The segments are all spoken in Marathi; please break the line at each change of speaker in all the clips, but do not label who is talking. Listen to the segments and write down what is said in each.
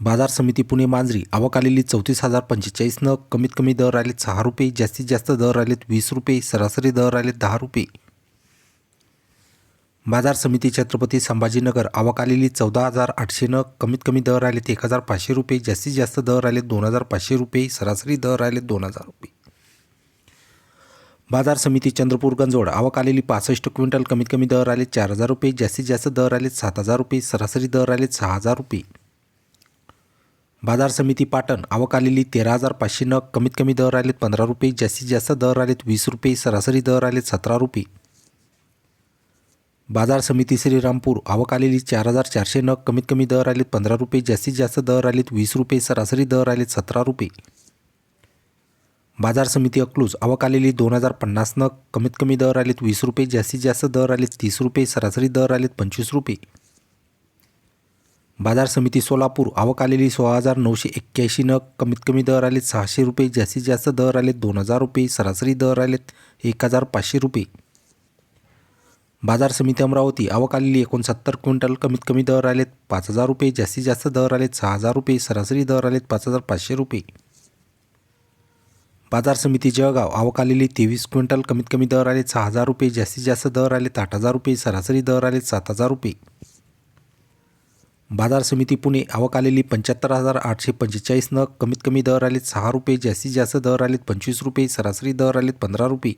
बाजार समिती पुणे मांजरी अवकालेली चौतीस हजार पंचेचाळीस नग कमीत कमी दर आलेत सहा रुपये जास्तीत जास्त दर आलेत वीस रुपये सरासरी दर आलेत दहा रुपये. बाजार समिती छत्रपती संभाजीनगर अवकालेली चौदा हजार आठशे नग कमीत कमी दर आलेत एक हजार पाचशे रुपये जास्तीत जास्त दर आलेत दोन हजार पाचशे रुपये सरासरी दर आलेत दोन हजार रुपये. बाजार समिती चंद्रपूर गंजोड आलेली पासष्ट क्विंटल कमीत कमी दर आले चार हजार रुपये जास्तीत जास्त दर आलेत सात हजार रुपये सरासरी दर आलेत सहा हजार रुपये. बाजार समिती पाटण अवकालेली तेरा हजार पाचशे नग कमीत कमी दर आलेत पंधरा रुपये जास्तीत जास्त दर आलेत वीस रुपये सरासरी दर आलेत सतरा रुपये. बाजार समिती श्रीरामपूर अवकालेली चार हजार चारशे नग कमीत कमी दर आलेत पंधरा रुपये जास्तीत जास्त दर आलेत वीस रुपये सरासरी दर आलेत सतरा रुपये. बाजार समिती अकलूज अवकालेली दोन हजार पन्नास नग कमीत कमी दर आलेत वीस रुपये जास्तीत जास्त दर आलेत तीस रुपये सरासरी दर आलेत पंचवीस रुपये. बाजार समिती सोलापूर अवकालेली सोळा हजार नऊशे एक्क्याऐंशी नग कमीत कमी दर आलेत सहाशे रुपये जास्तीत जास्त दर आलेत दोन हजार रुपये सरासरी दर आलेत एक हजार पाचशे रुपये. बाजार समिती अमरावती अवकालेली एकोणसत्तर क्विंटल कमीत कमी दर आलेत पाच हजार रुपये जास्तीत जास्त दर आलेत सहा हजार रुपये सरासरी दर आलेत पाच हजार पाचशे रुपये. बाजार समिती जळगाव अवकालेली तेवीस क्विंटल कमीत कमी दर आलेत सहा हजार रुपये जास्तीत जास्त दर आलेत आठ हजार रुपये सरासरी दर आलेत सात हजार रुपये. बाजार समिती पुणे अवकालेली पंच्याहत्तर हजार आठशे पंचेचाळीस नग कमीत कमी दर आलेत सहा रुपये जास्तीत जास्त दर आलेत पंचवीस रुपये सरासरी दर आलेत पंधरा रुपये.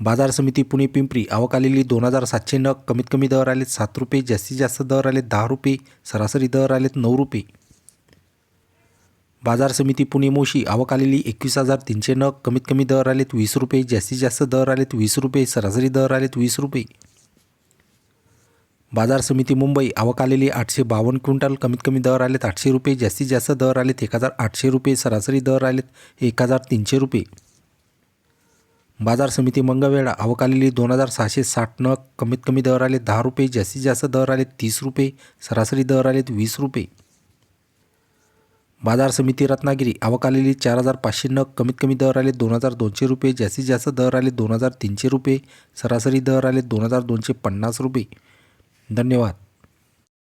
बाजार समिती पुणे पिंपरी अवकालेली दोन हजार सातशे नग कमीत कमी दर आलेत सात रुपये जास्तीत जास्त दर आलेत दहा रुपये सरासरी दर आलेत नऊ रुपये. बाजार समिती पुणे मोशी अवकालेली एकवीस हजार तीनशे नग कमीत कमी दर आलेत वीस रुपये जास्तीत जास्त दर आलेत वीस रुपये सरासरी दर आलेत वीस रुपये. बाजार समिती मुंबई अवकालेली आठशे बावन्न क्विंटल कमीत कमी दर आलेत आठशे रुपये जास्तीत जास्त दर आलेत एक हजार आठशे रुपये सरासरी दर आलेत एक हजार तीनशे रुपये. बाजार समिती मंगळवेढा अवकालेली दोन हजार सहाशे साठ नग कमीत कमी दर आले दहा रुपये जास्तीत जास्त दर आलेत तीस रुपये सरासरी दर आलेत वीस रुपये. बाजार समिती रत्नागिरी अवकालेली चार हजार पाचशे नग कमीत कमी दर आले दोन हजार दोनशे रुपये जास्तीत जास्त दर आले दोन हजार तीनशे रुपये सरासरी दर आले दोन हजार दोनशे पन्नास रुपये. धन्यवाद.